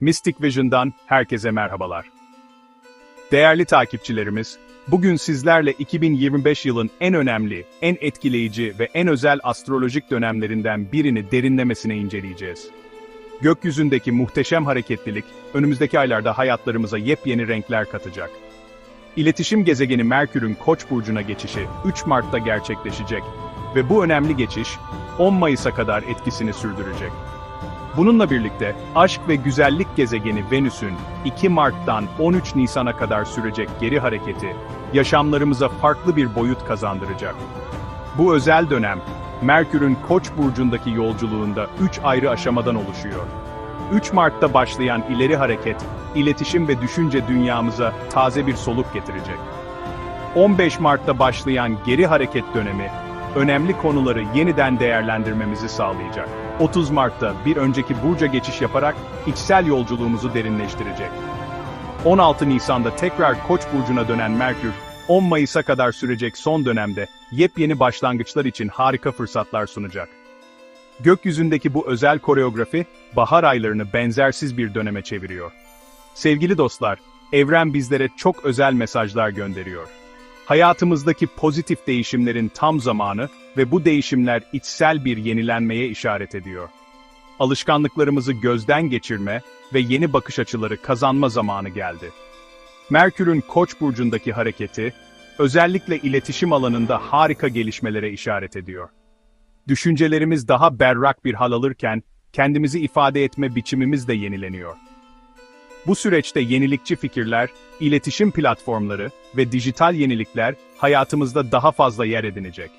Mystic Vision'dan herkese merhabalar. Değerli takipçilerimiz, bugün sizlerle 2025 yılın en önemli, en etkileyici ve en özel astrolojik dönemlerinden birini derinlemesine inceleyeceğiz. Gökyüzündeki muhteşem hareketlilik, önümüzdeki aylarda hayatlarımıza yepyeni renkler katacak. İletişim gezegeni Merkür'ün Koç burcuna geçişi 3 Mart'ta gerçekleşecek ve bu önemli geçiş 10 Mayıs'a kadar etkisini sürdürecek. Bununla birlikte aşk ve güzellik gezegeni Venüs'ün 2 Mart'tan 13 Nisan'a kadar sürecek geri hareketi yaşamlarımıza farklı bir boyut kazandıracak. Bu özel dönem Merkür'ün Koç burcundaki yolculuğunda 3 ayrı aşamadan oluşuyor. 3 Mart'ta başlayan ileri hareket, iletişim ve düşünce dünyamıza taze bir soluk getirecek. 15 Mart'ta başlayan geri hareket dönemi, önemli konuları yeniden değerlendirmemizi sağlayacak. 30 Mart'ta bir önceki burca geçiş yaparak içsel yolculuğumuzu derinleştirecek. 16 Nisan'da tekrar Koç burcuna dönen Merkür, 10 Mayıs'a kadar sürecek son dönemde yepyeni başlangıçlar için harika fırsatlar sunacak. Gökyüzündeki bu özel koreografi, bahar aylarını benzersiz bir döneme çeviriyor. Sevgili dostlar, evren bizlere çok özel mesajlar gönderiyor. Hayatımızdaki pozitif değişimlerin tam zamanı ve bu değişimler içsel bir yenilenmeye işaret ediyor. Alışkanlıklarımızı gözden geçirme ve yeni bakış açıları kazanma zamanı geldi. Merkür'ün Koç burcundaki hareketi, özellikle iletişim alanında harika gelişmelere işaret ediyor. Düşüncelerimiz daha berrak bir hal alırken, kendimizi ifade etme biçimimiz de yenileniyor. Bu süreçte yenilikçi fikirler, iletişim platformları ve dijital yenilikler hayatımızda daha fazla yer edinecek.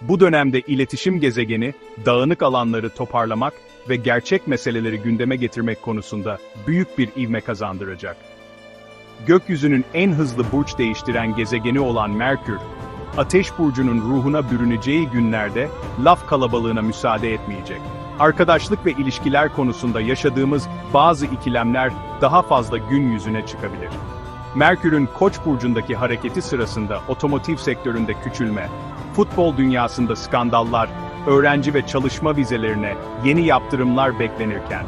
Bu dönemde iletişim gezegeni, dağınık alanları toparlamak ve gerçek meseleleri gündeme getirmek konusunda büyük bir ivme kazandıracak. Gökyüzünün en hızlı burç değiştiren gezegeni olan Merkür, Ateş burcunun ruhuna bürüneceği günlerde laf kalabalığına müsaade etmeyecek. Arkadaşlık ve ilişkiler konusunda yaşadığımız bazı ikilemler daha fazla gün yüzüne çıkabilir. Merkür'ün Koç burcundaki hareketi sırasında otomotiv sektöründe küçülme, futbol dünyasında skandallar, öğrenci ve çalışma vizelerine yeni yaptırımlar beklenirken,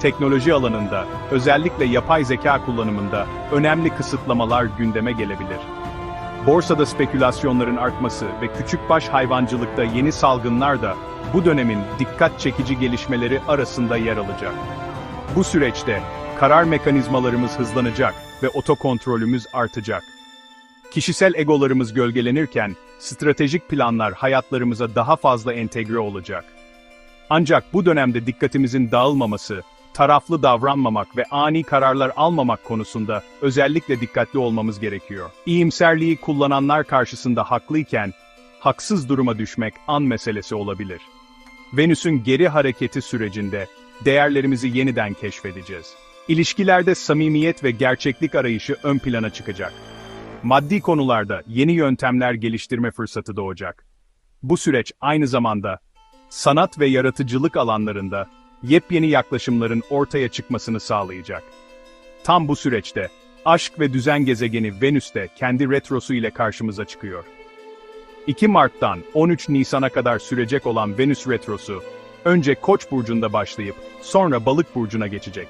teknoloji alanında, özellikle yapay zeka kullanımında önemli kısıtlamalar gündeme gelebilir. Borsada spekülasyonların artması ve küçükbaş hayvancılıkta yeni salgınlar da bu dönemin dikkat çekici gelişmeleri arasında yer alacak. Bu süreçte karar mekanizmalarımız hızlanacak ve otokontrolümüz artacak. Kişisel egolarımız gölgelenirken stratejik planlar hayatlarımıza daha fazla entegre olacak. Ancak bu dönemde dikkatimizin dağılmaması, taraflı davranmamak ve ani kararlar almamak konusunda özellikle dikkatli olmamız gerekiyor. İyimserliği kullananlar karşısında haklıyken, haksız duruma düşmek an meselesi olabilir. Venüs'ün geri hareketi sürecinde değerlerimizi yeniden keşfedeceğiz. İlişkilerde samimiyet ve gerçeklik arayışı ön plana çıkacak. Maddi konularda yeni yöntemler geliştirme fırsatı doğacak. Bu süreç aynı zamanda sanat ve yaratıcılık alanlarında yepyeni yaklaşımların ortaya çıkmasını sağlayacak. Tam bu süreçte, aşk ve düzen gezegeni Venüs de kendi retrosu ile karşımıza çıkıyor. 2 Mart'tan 13 Nisan'a kadar sürecek olan Venüs retrosu, önce Koç burcunda başlayıp sonra Balık burcuna geçecek.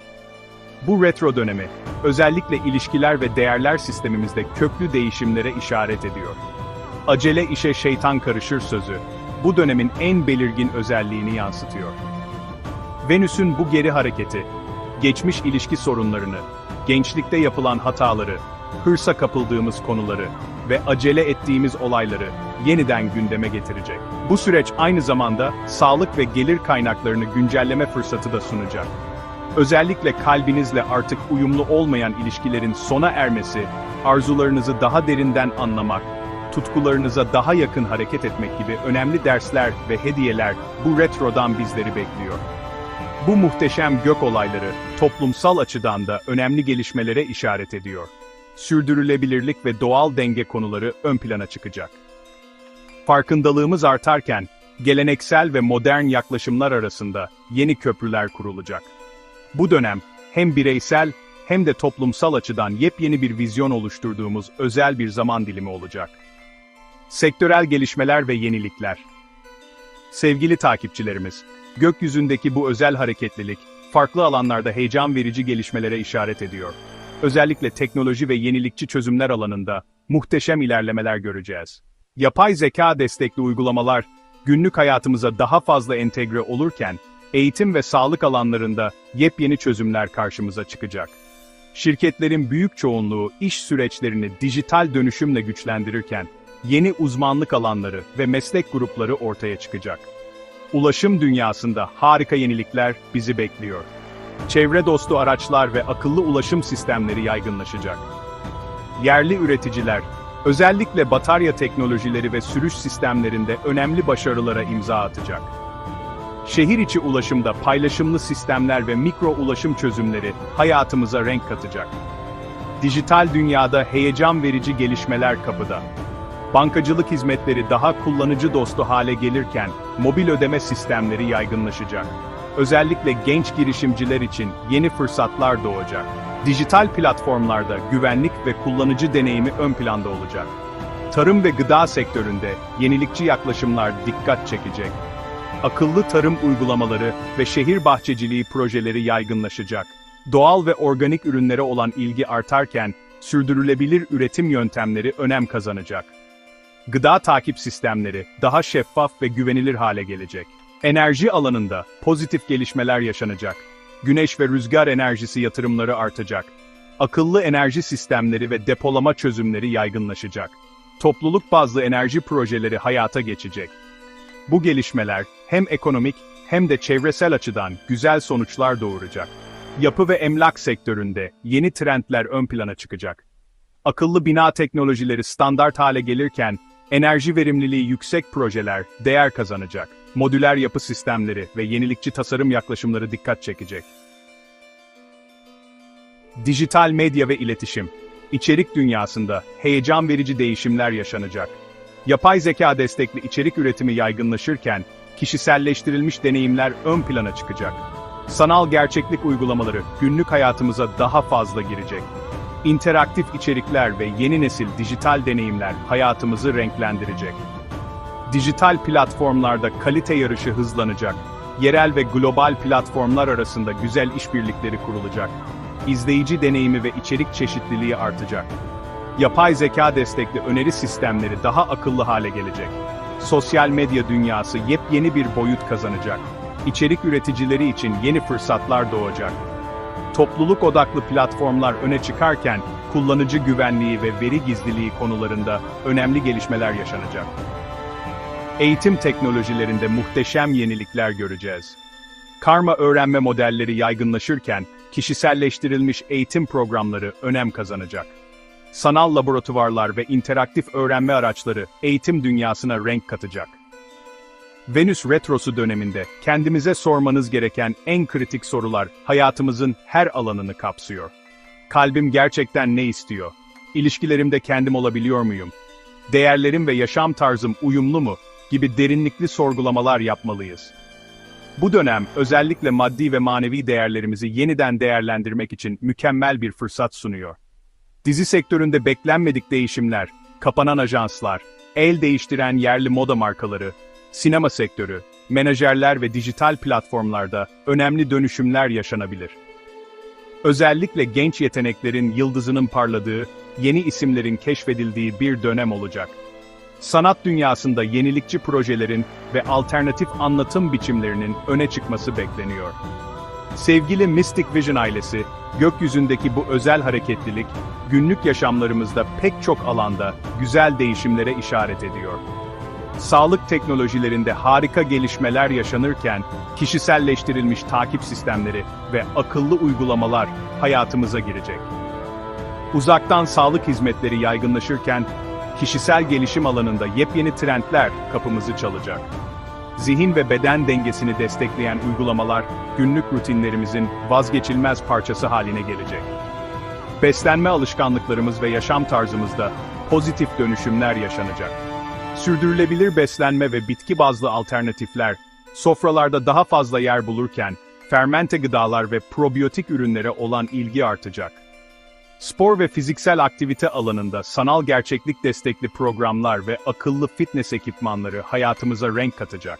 Bu retro dönemi, özellikle ilişkiler ve değerler sistemimizde köklü değişimlere işaret ediyor. Acele işe şeytan karışır sözü, bu dönemin en belirgin özelliğini yansıtıyor. Venüs'ün bu geri hareketi, geçmiş ilişki sorunlarını, gençlikte yapılan hataları, hırsa kapıldığımız konuları ve acele ettiğimiz olayları yeniden gündeme getirecek. Bu süreç aynı zamanda sağlık ve gelir kaynaklarını güncelleme fırsatı da sunacak. Özellikle kalbinizle artık uyumlu olmayan ilişkilerin sona ermesi, arzularınızı daha derinden anlamak, tutkularınıza daha yakın hareket etmek gibi önemli dersler ve hediyeler bu retrodan bizleri bekliyor. Bu muhteşem gök olayları, toplumsal açıdan da önemli gelişmelere işaret ediyor. Sürdürülebilirlik ve doğal denge konuları ön plana çıkacak. Farkındalığımız artarken, geleneksel ve modern yaklaşımlar arasında yeni köprüler kurulacak. Bu dönem, hem bireysel hem de toplumsal açıdan yepyeni bir vizyon oluşturduğumuz özel bir zaman dilimi olacak. Sektörel gelişmeler ve yenilikler Sevgili takipçilerimiz, gökyüzündeki bu özel hareketlilik, farklı alanlarda heyecan verici gelişmelere işaret ediyor. Özellikle teknoloji ve yenilikçi çözümler alanında muhteşem ilerlemeler göreceğiz. Yapay zeka destekli uygulamalar günlük hayatımıza daha fazla entegre olurken, eğitim ve sağlık alanlarında yepyeni çözümler karşımıza çıkacak. Şirketlerin büyük çoğunluğu iş süreçlerini dijital dönüşümle güçlendirirken, yeni uzmanlık alanları ve meslek grupları ortaya çıkacak. Ulaşım dünyasında harika yenilikler bizi bekliyor. Çevre dostu araçlar ve akıllı ulaşım sistemleri yaygınlaşacak. Yerli üreticiler, özellikle batarya teknolojileri ve sürüş sistemlerinde önemli başarılara imza atacak. Şehir içi ulaşımda paylaşımlı sistemler ve mikro ulaşım çözümleri hayatımıza renk katacak. Dijital dünyada heyecan verici gelişmeler kapıda. Bankacılık hizmetleri daha kullanıcı dostu hale gelirken, mobil ödeme sistemleri yaygınlaşacak. Özellikle genç girişimciler için yeni fırsatlar doğacak. Dijital platformlarda güvenlik ve kullanıcı deneyimi ön planda olacak. Tarım ve gıda sektöründe yenilikçi yaklaşımlar dikkat çekecek. Akıllı tarım uygulamaları ve şehir bahçeciliği projeleri yaygınlaşacak. Doğal ve organik ürünlere olan ilgi artarken, sürdürülebilir üretim yöntemleri önem kazanacak. Gıda takip sistemleri daha şeffaf ve güvenilir hale gelecek. Enerji alanında pozitif gelişmeler yaşanacak. Güneş ve rüzgar enerjisi yatırımları artacak. Akıllı enerji sistemleri ve depolama çözümleri yaygınlaşacak. Topluluk bazlı enerji projeleri hayata geçecek. Bu gelişmeler hem ekonomik hem de çevresel açıdan güzel sonuçlar doğuracak. Yapı ve emlak sektöründe yeni trendler ön plana çıkacak. Akıllı bina teknolojileri standart hale gelirken enerji verimliliği yüksek projeler değer kazanacak. Modüler yapı sistemleri ve yenilikçi tasarım yaklaşımları dikkat çekecek. Dijital medya ve iletişim, içerik dünyasında heyecan verici değişimler yaşanacak. Yapay zeka destekli içerik üretimi yaygınlaşırken, kişiselleştirilmiş deneyimler ön plana çıkacak. Sanal gerçeklik uygulamaları günlük hayatımıza daha fazla girecek. İnteraktif içerikler ve yeni nesil dijital deneyimler hayatımızı renklendirecek. Dijital platformlarda kalite yarışı hızlanacak. Yerel ve global platformlar arasında güzel işbirlikleri kurulacak. İzleyici deneyimi ve içerik çeşitliliği artacak. Yapay zeka destekli öneri sistemleri daha akıllı hale gelecek. Sosyal medya dünyası yepyeni bir boyut kazanacak. İçerik üreticileri için yeni fırsatlar doğacak. Topluluk odaklı platformlar öne çıkarken, kullanıcı güvenliği ve veri gizliliği konularında önemli gelişmeler yaşanacak. Eğitim teknolojilerinde muhteşem yenilikler göreceğiz. Karma öğrenme modelleri yaygınlaşırken, kişiselleştirilmiş eğitim programları önem kazanacak. Sanal laboratuvarlar ve interaktif öğrenme araçları eğitim dünyasına renk katacak. Venüs Retrosu döneminde kendimize sormanız gereken en kritik sorular hayatımızın her alanını kapsıyor. Kalbim gerçekten ne istiyor? İlişkilerimde kendim olabiliyor muyum? Değerlerim ve yaşam tarzım uyumlu mu? gibi derinlikli sorgulamalar yapmalıyız. Bu dönem özellikle maddi ve manevi değerlerimizi yeniden değerlendirmek için mükemmel bir fırsat sunuyor. Dizi sektöründe beklenmedik değişimler, kapanan ajanslar, el değiştiren yerli moda markaları, sinema sektörü, menajerler ve dijital platformlarda önemli dönüşümler yaşanabilir. Özellikle genç yeteneklerin yıldızının parladığı, yeni isimlerin keşfedildiği bir dönem olacak. Sanat dünyasında yenilikçi projelerin ve alternatif anlatım biçimlerinin öne çıkması bekleniyor. Sevgili Mystic Vision ailesi, gökyüzündeki bu özel hareketlilik, günlük yaşamlarımızda pek çok alanda güzel değişimlere işaret ediyor. Sağlık teknolojilerinde harika gelişmeler yaşanırken, kişiselleştirilmiş takip sistemleri ve akıllı uygulamalar hayatımıza girecek. Uzaktan sağlık hizmetleri yaygınlaşırken, kişisel gelişim alanında yepyeni trendler kapımızı çalacak. Zihin ve beden dengesini destekleyen uygulamalar, günlük rutinlerimizin vazgeçilmez parçası haline gelecek. Beslenme alışkanlıklarımız ve yaşam tarzımızda pozitif dönüşümler yaşanacak. Sürdürülebilir beslenme ve bitki bazlı alternatifler, sofralarda daha fazla yer bulurken, fermente gıdalar ve probiyotik ürünlere olan ilgi artacak. Spor ve fiziksel aktivite alanında sanal gerçeklik destekli programlar ve akıllı fitness ekipmanları hayatımıza renk katacak.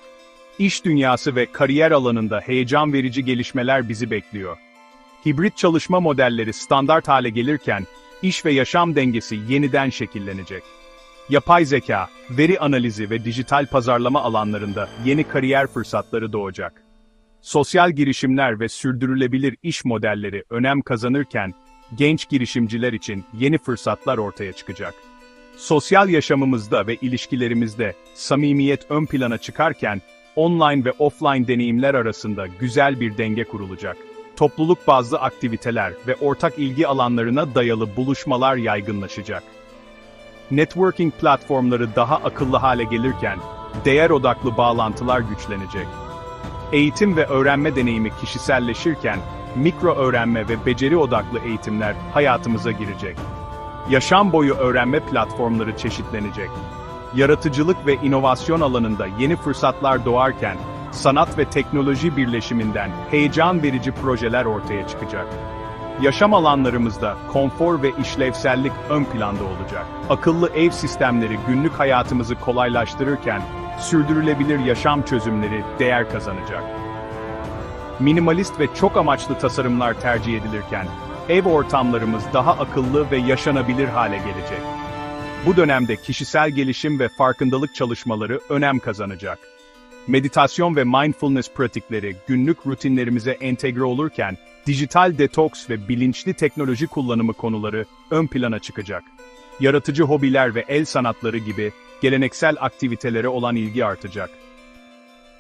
İş dünyası ve kariyer alanında heyecan verici gelişmeler bizi bekliyor. Hibrit çalışma modelleri standart hale gelirken, iş ve yaşam dengesi yeniden şekillenecek. Yapay zeka, veri analizi ve dijital pazarlama alanlarında yeni kariyer fırsatları doğacak. Sosyal girişimler ve sürdürülebilir iş modelleri önem kazanırken, genç girişimciler için yeni fırsatlar ortaya çıkacak. Sosyal yaşamımızda ve ilişkilerimizde samimiyet ön plana çıkarken, online ve offline deneyimler arasında güzel bir denge kurulacak. Topluluk bazlı aktiviteler ve ortak ilgi alanlarına dayalı buluşmalar yaygınlaşacak. Networking platformları daha akıllı hale gelirken, değer odaklı bağlantılar güçlenecek. Eğitim ve öğrenme deneyimi kişiselleşirken, mikro öğrenme ve beceri odaklı eğitimler hayatımıza girecek. Yaşam boyu öğrenme platformları çeşitlenecek. Yaratıcılık ve inovasyon alanında yeni fırsatlar doğarken, sanat ve teknoloji birleşiminden heyecan verici projeler ortaya çıkacak. Yaşam alanlarımızda konfor ve işlevsellik ön planda olacak. Akıllı ev sistemleri günlük hayatımızı kolaylaştırırken, sürdürülebilir yaşam çözümleri değer kazanacak. Minimalist ve çok amaçlı tasarımlar tercih edilirken, ev ortamlarımız daha akıllı ve yaşanabilir hale gelecek. Bu dönemde kişisel gelişim ve farkındalık çalışmaları önem kazanacak. Meditasyon ve mindfulness pratikleri günlük rutinlerimize entegre olurken, dijital detoks ve bilinçli teknoloji kullanımı konuları ön plana çıkacak. Yaratıcı hobiler ve el sanatları gibi geleneksel aktivitelere olan ilgi artacak.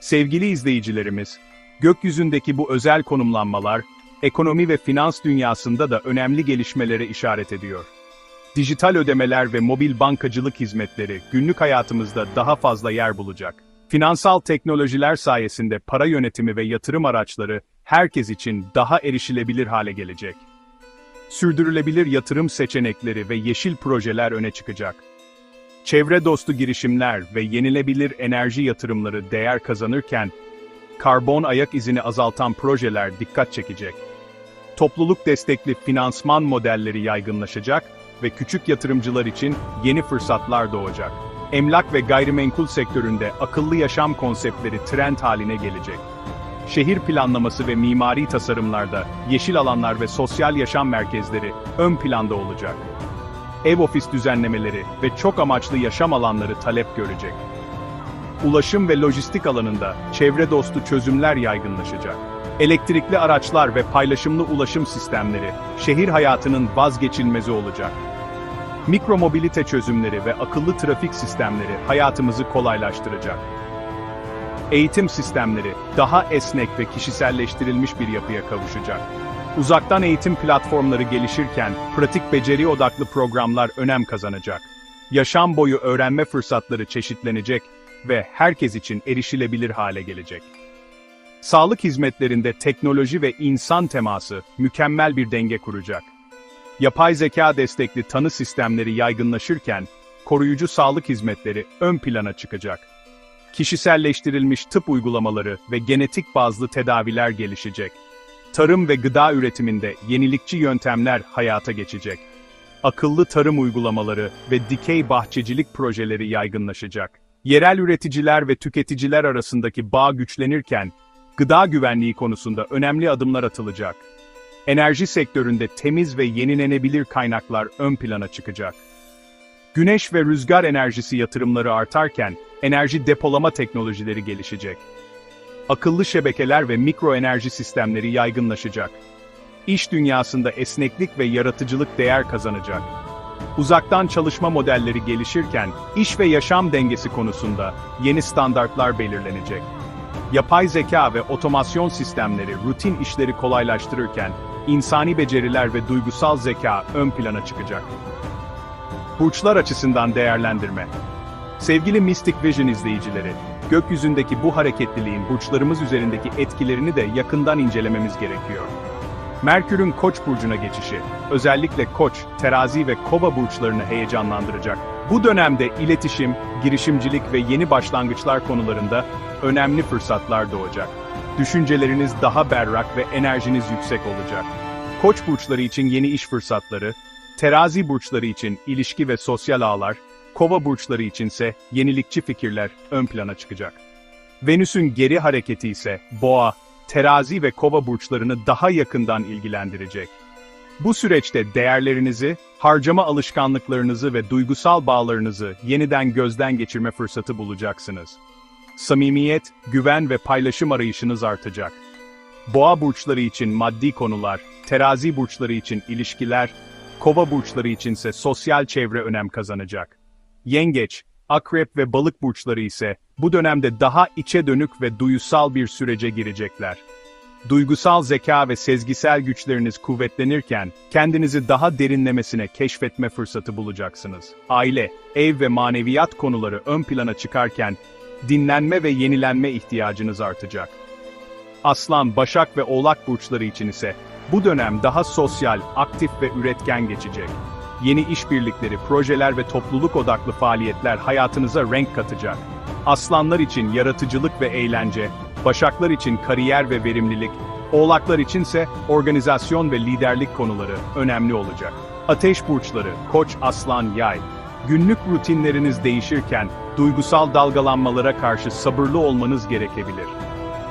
Sevgili izleyicilerimiz, gökyüzündeki bu özel konumlanmalar, ekonomi ve finans dünyasında da önemli gelişmelere işaret ediyor. Dijital ödemeler ve mobil bankacılık hizmetleri günlük hayatımızda daha fazla yer bulacak. Finansal teknolojiler sayesinde para yönetimi ve yatırım araçları herkes için daha erişilebilir hale gelecek. Sürdürülebilir yatırım seçenekleri ve yeşil projeler öne çıkacak. Çevre dostu girişimler ve yenilebilir enerji yatırımları değer kazanırken, karbon ayak izini azaltan projeler dikkat çekecek. Topluluk destekli finansman modelleri yaygınlaşacak ve küçük yatırımcılar için yeni fırsatlar doğacak. Emlak ve gayrimenkul sektöründe akıllı yaşam konseptleri trend haline gelecek. Şehir planlaması ve mimari tasarımlarda yeşil alanlar ve sosyal yaşam merkezleri ön planda olacak. Ev ofis düzenlemeleri ve çok amaçlı yaşam alanları talep görecek. Ulaşım ve lojistik alanında çevre dostu çözümler yaygınlaşacak. Elektrikli araçlar ve paylaşımlı ulaşım sistemleri şehir hayatının vazgeçilmezi olacak. Mikromobilite çözümleri ve akıllı trafik sistemleri hayatımızı kolaylaştıracak. Eğitim sistemleri daha esnek ve kişiselleştirilmiş bir yapıya kavuşacak. Uzaktan eğitim platformları gelişirken pratik beceri odaklı programlar önem kazanacak. Yaşam boyu öğrenme fırsatları çeşitlenecek ve herkes için erişilebilir hale gelecek. Sağlık hizmetlerinde teknoloji ve insan teması mükemmel bir denge kuracak. Yapay zeka destekli tanı sistemleri yaygınlaşırken, koruyucu sağlık hizmetleri ön plana çıkacak. Kişiselleştirilmiş tıp uygulamaları ve genetik bazlı tedaviler gelişecek. Tarım ve gıda üretiminde yenilikçi yöntemler hayata geçecek. Akıllı tarım uygulamaları ve dikey bahçecilik projeleri yaygınlaşacak. Yerel üreticiler ve tüketiciler arasındaki bağ güçlenirken, gıda güvenliği konusunda önemli adımlar atılacak. Enerji sektöründe temiz ve yenilenebilir kaynaklar ön plana çıkacak. Güneş ve rüzgar enerjisi yatırımları artarken, enerji depolama teknolojileri gelişecek. Akıllı şebekeler ve mikro enerji sistemleri yaygınlaşacak. İş dünyasında esneklik ve yaratıcılık değer kazanacak. Uzaktan çalışma modelleri gelişirken, iş ve yaşam dengesi konusunda yeni standartlar belirlenecek. Yapay zeka ve otomasyon sistemleri rutin işleri kolaylaştırırken, insani beceriler ve duygusal zeka ön plana çıkacak. Burçlar açısından değerlendirme. Sevgili Mystic Vision izleyicileri, gökyüzündeki bu hareketliliğin burçlarımız üzerindeki etkilerini de yakından incelememiz gerekiyor. Merkür'ün Koç burcuna geçişi, özellikle Koç, Terazi ve Kova burçlarını heyecanlandıracak. Bu dönemde iletişim, girişimcilik ve yeni başlangıçlar konularında önemli fırsatlar doğacak. Düşünceleriniz daha berrak ve enerjiniz yüksek olacak. Koç burçları için yeni iş fırsatları, Terazi burçları için ilişki ve sosyal ağlar, Kova burçları içinse yenilikçi fikirler ön plana çıkacak. Venüs'ün geri hareketi ise boğa, terazi ve kova burçlarını daha yakından ilgilendirecek. Bu süreçte değerlerinizi, harcama alışkanlıklarınızı ve duygusal bağlarınızı yeniden gözden geçirme fırsatı bulacaksınız. Samimiyet, güven ve paylaşım arayışınız artacak. Boğa burçları için maddi konular, terazi burçları için ilişkiler, kova burçları içinse sosyal çevre önem kazanacak. Yengeç, akrep ve balık burçları ise bu dönemde daha içe dönük ve duyusal bir sürece girecekler. Duygusal zeka ve sezgisel güçleriniz kuvvetlenirken, kendinizi daha derinlemesine keşfetme fırsatı bulacaksınız. Aile, ev ve maneviyat konuları ön plana çıkarken, dinlenme ve yenilenme ihtiyacınız artacak. Aslan, Başak ve Oğlak burçları için ise bu dönem daha sosyal, aktif ve üretken geçecek. Yeni işbirlikleri, projeler ve topluluk odaklı faaliyetler hayatınıza renk katacak. Aslanlar için yaratıcılık ve eğlence, Başaklar için kariyer ve verimlilik, Oğlaklar içinse organizasyon ve liderlik konuları önemli olacak. Ateş burçları, Koç, Aslan, Yay. Günlük rutinleriniz değişirken duygusal dalgalanmalara karşı sabırlı olmanız gerekebilir.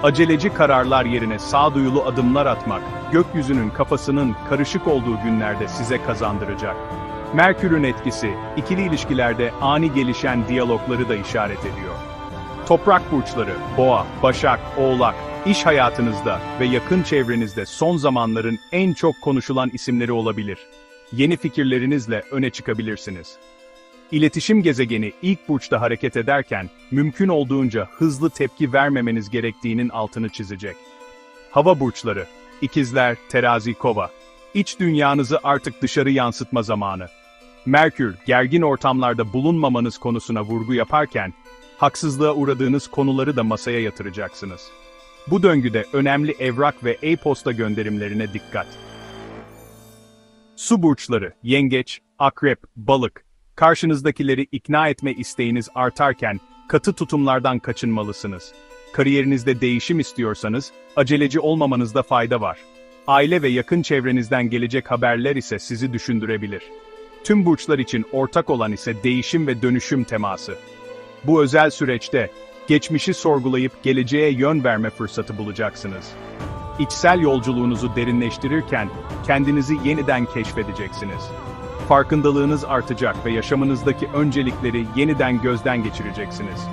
Aceleci kararlar yerine sağduyulu adımlar atmak, gökyüzünün kafasının karışık olduğu günlerde size kazandıracak. Merkür'ün etkisi, ikili ilişkilerde ani gelişen diyalogları da işaret ediyor. Toprak burçları, boğa, başak, oğlak, iş hayatınızda ve yakın çevrenizde son zamanların en çok konuşulan isimleri olabilir. Yeni fikirlerinizle öne çıkabilirsiniz. İletişim gezegeni ilk burçta hareket ederken, mümkün olduğunca hızlı tepki vermemeniz gerektiğinin altını çizecek. Hava burçları, ikizler, terazi, kova. İç dünyanızı artık dışarı yansıtma zamanı. Merkür, gergin ortamlarda bulunmamanız konusuna vurgu yaparken, haksızlığa uğradığınız konuları da masaya yatıracaksınız. Bu döngüde önemli evrak ve e-posta gönderimlerine dikkat. Su burçları, yengeç, akrep, balık, karşınızdakileri ikna etme isteğiniz artarken, katı tutumlardan kaçınmalısınız. Kariyerinizde değişim istiyorsanız, aceleci olmamanızda fayda var. Aile ve yakın çevrenizden gelecek haberler ise sizi düşündürebilir. Tüm burçlar için ortak olan ise değişim ve dönüşüm teması. Bu özel süreçte, geçmişi sorgulayıp geleceğe yön verme fırsatı bulacaksınız. İçsel yolculuğunuzu derinleştirirken, kendinizi yeniden keşfedeceksiniz. Farkındalığınız artacak ve yaşamınızdaki öncelikleri yeniden gözden geçireceksiniz.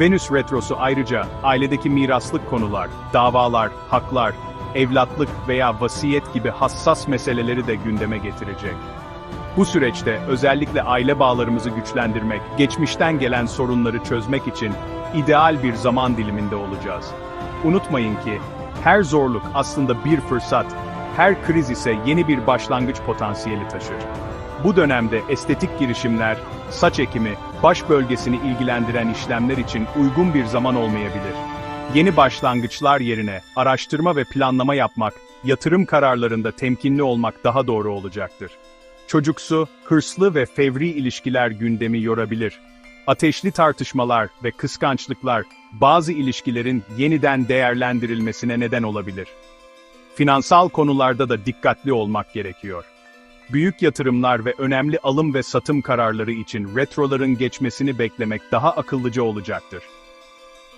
Venüs retrosu ayrıca ailedeki miraslık konular, davalar, haklar, evlatlık veya vasiyet gibi hassas meseleleri de gündeme getirecek. Bu süreçte özellikle aile bağlarımızı güçlendirmek, geçmişten gelen sorunları çözmek için ideal bir zaman diliminde olacağız. Unutmayın ki her zorluk aslında bir fırsat, her kriz ise yeni bir başlangıç potansiyeli taşır. Bu dönemde estetik girişimler, saç ekimi, baş bölgesini ilgilendiren işlemler için uygun bir zaman olmayabilir. Yeni başlangıçlar yerine araştırma ve planlama yapmak, yatırım kararlarında temkinli olmak daha doğru olacaktır. Çocuksu, hırslı ve fevri ilişkiler gündemi yorabilir. Ateşli tartışmalar ve kıskançlıklar bazı ilişkilerin yeniden değerlendirilmesine neden olabilir. Finansal konularda da dikkatli olmak gerekiyor. Büyük yatırımlar ve önemli alım ve satım kararları için retroların geçmesini beklemek daha akıllıca olacaktır.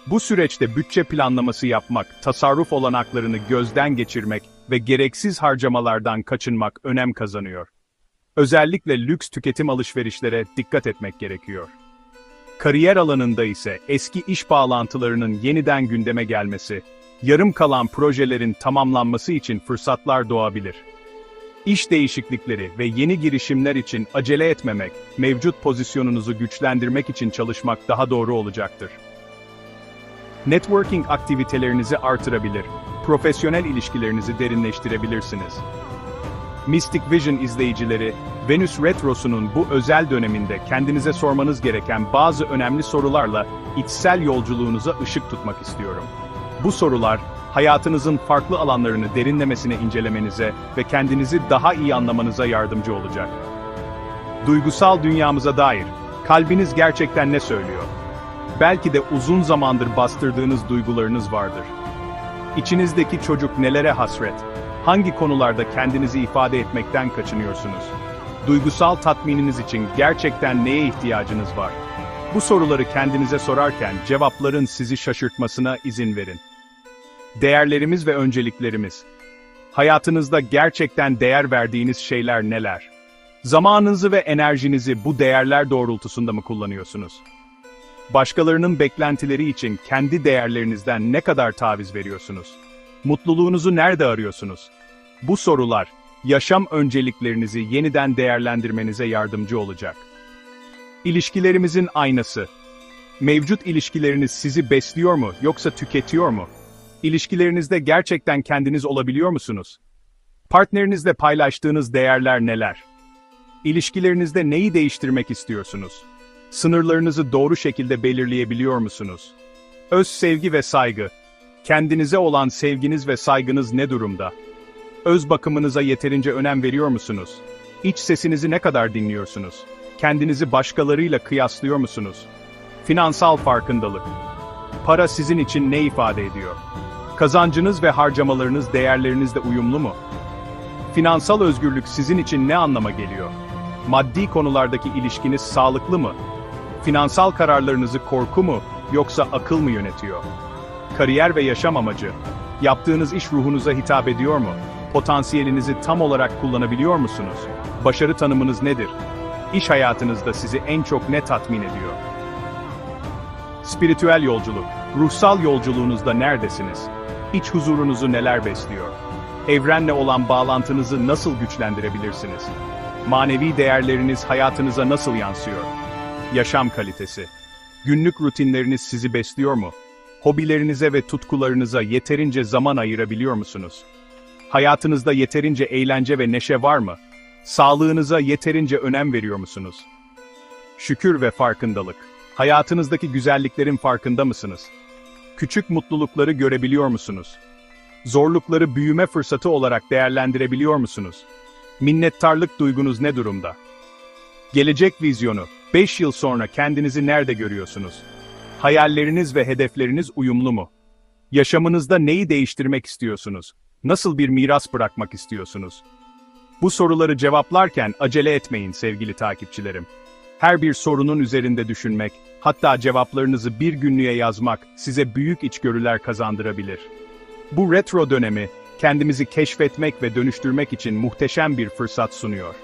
Bu süreçte bütçe planlaması yapmak, tasarruf olanaklarını gözden geçirmek ve gereksiz harcamalardan kaçınmak önem kazanıyor. Özellikle lüks tüketim alışverişlere dikkat etmek gerekiyor. Kariyer alanında ise eski iş bağlantılarının yeniden gündeme gelmesi, yarım kalan projelerin tamamlanması için fırsatlar doğabilir. İş değişiklikleri ve yeni girişimler için acele etmemek, mevcut pozisyonunuzu güçlendirmek için çalışmak daha doğru olacaktır. Networking aktivitelerinizi artırabilir, profesyonel ilişkilerinizi derinleştirebilirsiniz. Mystic Vision izleyicileri, Venüs Retrosu'nun bu özel döneminde kendinize sormanız gereken bazı önemli sorularla içsel yolculuğunuza ışık tutmak istiyorum. Bu sorular, hayatınızın farklı alanlarını derinlemesine incelemenize ve kendinizi daha iyi anlamanıza yardımcı olacak. Duygusal dünyamıza dair, kalbiniz gerçekten ne söylüyor? Belki de uzun zamandır bastırdığınız duygularınız vardır. İçinizdeki çocuk nelere hasret? Hangi konularda kendinizi ifade etmekten kaçınıyorsunuz? Duygusal tatmininiz için gerçekten neye ihtiyacınız var? Bu soruları kendinize sorarken cevapların sizi şaşırtmasına izin verin. Değerlerimiz ve önceliklerimiz. Hayatınızda gerçekten değer verdiğiniz şeyler neler? Zamanınızı ve enerjinizi bu değerler doğrultusunda mı kullanıyorsunuz? Başkalarının beklentileri için kendi değerlerinizden ne kadar taviz veriyorsunuz? Mutluluğunuzu nerede arıyorsunuz? Bu sorular, yaşam önceliklerinizi yeniden değerlendirmenize yardımcı olacak. İlişkilerimizin aynası. Mevcut ilişkileriniz sizi besliyor mu yoksa tüketiyor mu? İlişkilerinizde gerçekten kendiniz olabiliyor musunuz? Partnerinizle paylaştığınız değerler neler? İlişkilerinizde neyi değiştirmek istiyorsunuz? Sınırlarınızı doğru şekilde belirleyebiliyor musunuz? Öz sevgi ve saygı. Kendinize olan sevginiz ve saygınız ne durumda? Öz bakımınıza yeterince önem veriyor musunuz? İç sesinizi ne kadar dinliyorsunuz? Kendinizi başkalarıyla kıyaslıyor musunuz? Finansal farkındalık. Para sizin için ne ifade ediyor? Kazancınız ve harcamalarınız değerlerinizle uyumlu mu? Finansal özgürlük sizin için ne anlama geliyor? Maddi konulardaki ilişkiniz sağlıklı mı? Finansal kararlarınızı korku mu yoksa akıl mı yönetiyor? Kariyer ve yaşam amacı. Yaptığınız iş ruhunuza hitap ediyor mu? Potansiyelinizi tam olarak kullanabiliyor musunuz? Başarı tanımınız nedir? İş hayatınızda sizi en çok ne tatmin ediyor? Spiritüel yolculuk. Ruhsal yolculuğunuzda neredesiniz? İç huzurunuzu neler besliyor? Evrenle olan bağlantınızı nasıl güçlendirebilirsiniz? Manevi değerleriniz hayatınıza nasıl yansıyor? Yaşam kalitesi. Günlük rutinleriniz sizi besliyor mu? Hobilerinize ve tutkularınıza yeterince zaman ayırabiliyor musunuz? Hayatınızda yeterince eğlence ve neşe var mı? Sağlığınıza yeterince önem veriyor musunuz? Şükür ve farkındalık. Hayatınızdaki güzelliklerin farkında mısınız? Küçük mutlulukları görebiliyor musunuz? Zorlukları büyüme fırsatı olarak değerlendirebiliyor musunuz? Minnettarlık duygunuz ne durumda? Gelecek vizyonu, 5 yıl sonra kendinizi nerede görüyorsunuz? Hayalleriniz ve hedefleriniz uyumlu mu? Yaşamınızda neyi değiştirmek istiyorsunuz? Nasıl bir miras bırakmak istiyorsunuz? Bu soruları cevaplarken acele etmeyin sevgili takipçilerim. Her bir sorunun üzerinde düşünmek, hatta cevaplarınızı bir günlüğe yazmak size büyük içgörüler kazandırabilir. Bu retro dönemi, kendimizi keşfetmek ve dönüştürmek için muhteşem bir fırsat sunuyor.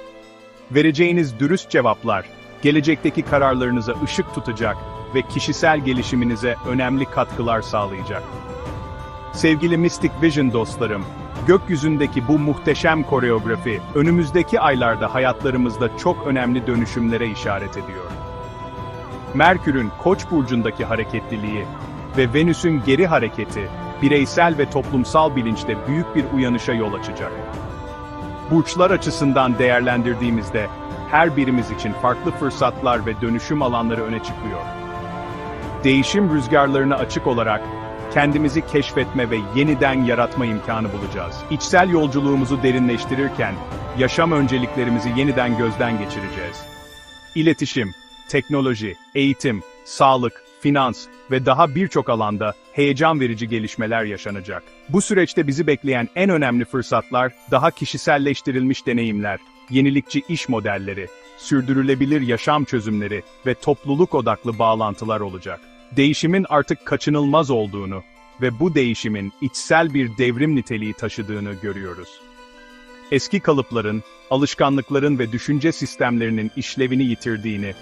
Vereceğiniz dürüst cevaplar, gelecekteki kararlarınıza ışık tutacak ve kişisel gelişiminize önemli katkılar sağlayacak. Sevgili Mystic Vision dostlarım, gökyüzündeki bu muhteşem koreografi, önümüzdeki aylarda hayatlarımızda çok önemli dönüşümlere işaret ediyor. Merkür'ün Koç burcundaki hareketliliği ve Venüs'ün geri hareketi, bireysel ve toplumsal bilinçte büyük bir uyanışa yol açacak. Burçlar açısından değerlendirdiğimizde, her birimiz için farklı fırsatlar ve dönüşüm alanları öne çıkıyor. Değişim rüzgarlarına açık olarak, kendimizi keşfetme ve yeniden yaratma imkanı bulacağız. İçsel yolculuğumuzu derinleştirirken, yaşam önceliklerimizi yeniden gözden geçireceğiz. İletişim, teknoloji, eğitim, sağlık, finans ve daha birçok alanda heyecan verici gelişmeler yaşanacak. Bu süreçte bizi bekleyen en önemli fırsatlar, daha kişiselleştirilmiş deneyimler, yenilikçi iş modelleri, sürdürülebilir yaşam çözümleri ve topluluk odaklı bağlantılar olacak. Değişimin artık kaçınılmaz olduğunu ve bu değişimin içsel bir devrim niteliği taşıdığını görüyoruz. Eski kalıpların, alışkanlıkların ve düşünce sistemlerinin işlevini yitirdiğini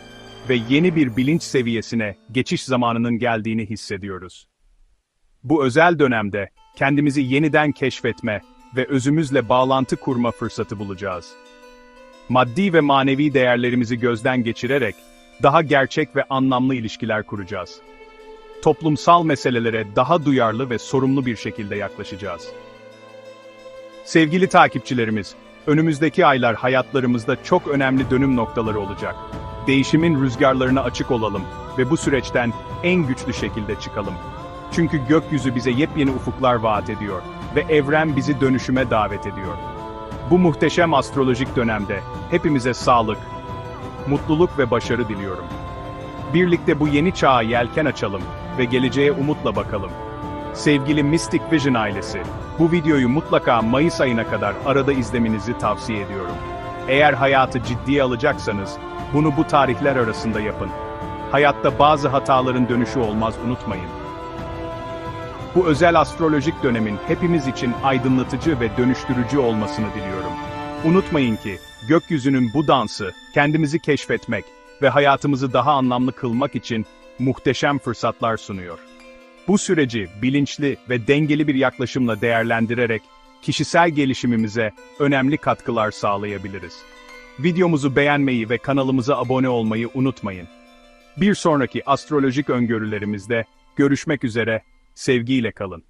ve yeni bir bilinç seviyesine geçiş zamanının geldiğini hissediyoruz. Bu özel dönemde kendimizi yeniden keşfetme ve özümüzle bağlantı kurma fırsatı bulacağız. Maddi ve manevi değerlerimizi gözden geçirerek daha gerçek ve anlamlı ilişkiler kuracağız. Toplumsal meselelere daha duyarlı ve sorumlu bir şekilde yaklaşacağız. Sevgili takipçilerimiz, önümüzdeki aylar hayatlarımızda çok önemli dönüm noktaları olacak. Değişimin rüzgarlarına açık olalım ve bu süreçten en güçlü şekilde çıkalım. Çünkü gökyüzü bize yepyeni ufuklar vaat ediyor ve evren bizi dönüşüme davet ediyor. Bu muhteşem astrolojik dönemde hepimize sağlık, mutluluk ve başarı diliyorum. Birlikte bu yeni çağa yelken açalım ve geleceğe umutla bakalım. Sevgili Mystic Vision ailesi, bu videoyu mutlaka Mayıs ayına kadar arada izlemenizi tavsiye ediyorum. Eğer hayatı ciddiye alacaksanız, bunu bu tarihler arasında yapın. hayatta bazı hataların dönüşü olmaz unutmayın. Bu özel astrolojik dönemin hepimiz için aydınlatıcı ve dönüştürücü olmasını diliyorum. Unutmayın ki, gökyüzünün bu dansı, kendimizi keşfetmek ve hayatımızı daha anlamlı kılmak için muhteşem fırsatlar sunuyor. Bu süreci bilinçli ve dengeli bir yaklaşımla değerlendirerek kişisel gelişimimize önemli katkılar sağlayabiliriz. Videomuzu beğenmeyi ve kanalımıza abone olmayı unutmayın. Bir sonraki astrolojik öngörülerimizde görüşmek üzere, sevgiyle kalın.